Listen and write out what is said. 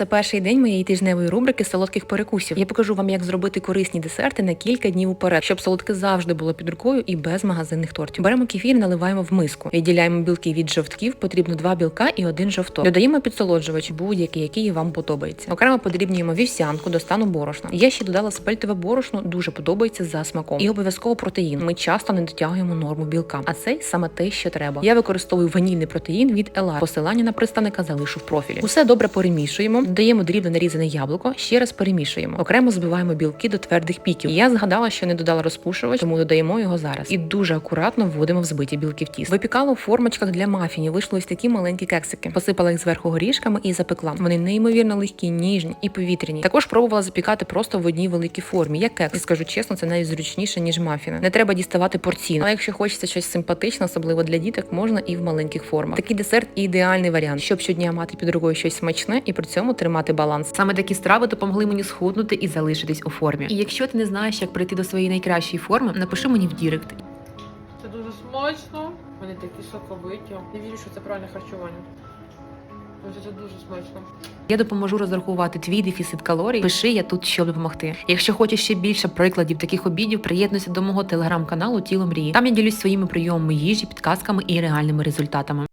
Це перший день моєї тижневої рубрики солодких перекусів. Я покажу вам, як зробити корисні десерти на кілька днів уперед, щоб солодке завжди було під рукою і без магазинних тортів. Беремо кефір, наливаємо в миску. Відділяємо білки від жовтків. Потрібно два білка і один жовток. Додаємо підсолоджувач, будь-який, який вам подобається. Окремо подрібнюємо вівсянку до стану борошна. Я ще додала спельтове борошно, дуже подобається за смаком. І обов'язково протеїн. Ми часто не дотягуємо норму білка, а цей саме те, що треба. Я використовую ванільний протеїн від Ела. Посилання на представника залишу в профілі. Усе добре перемішуємо, додаємо дрібно нарізане яблуко, ще раз перемішуємо. Окремо збиваємо білки до твердих піків. Я згадала, що не додала розпушувач, тому додаємо його зараз. І дуже акуратно вводимо в збиті білки в тіст. Випікала у формочках для мафінів. Вийшли ось такі маленькі кексики. Посипала їх зверху горішками і запекла. Вони неймовірно легкі, ніжні і повітряні. Також пробувала запікати просто в одній великій формі, як кекс. І скажу чесно, це навіть зручніше ніж мафіни. Не треба діставати порційно. А якщо хочеться щось симпатичне, особливо для діток, можна і в маленьких формах. Такий десерт ідеальний варіант, щоб щодня мати під рукою щось смачне і при цьому тримати баланс. Саме такі страви допомогли мені схуднути і залишитись у формі. І якщо ти не знаєш, як прийти до своєї найкращої форми, напиши мені в Дірект. Це дуже смачно. Вони такі соковиті. Не вірю, що це правильне харчування. Це дуже смачно. Я допоможу розрахувати твій дефіцит калорій. Пиши я тут, щоб допомогти. Якщо хочеш ще більше прикладів таких обідів, приєднуйся до мого телеграм-каналу Тіло мрії. Там я ділюсь своїми прийомами їжі, підказками і реальними результатами.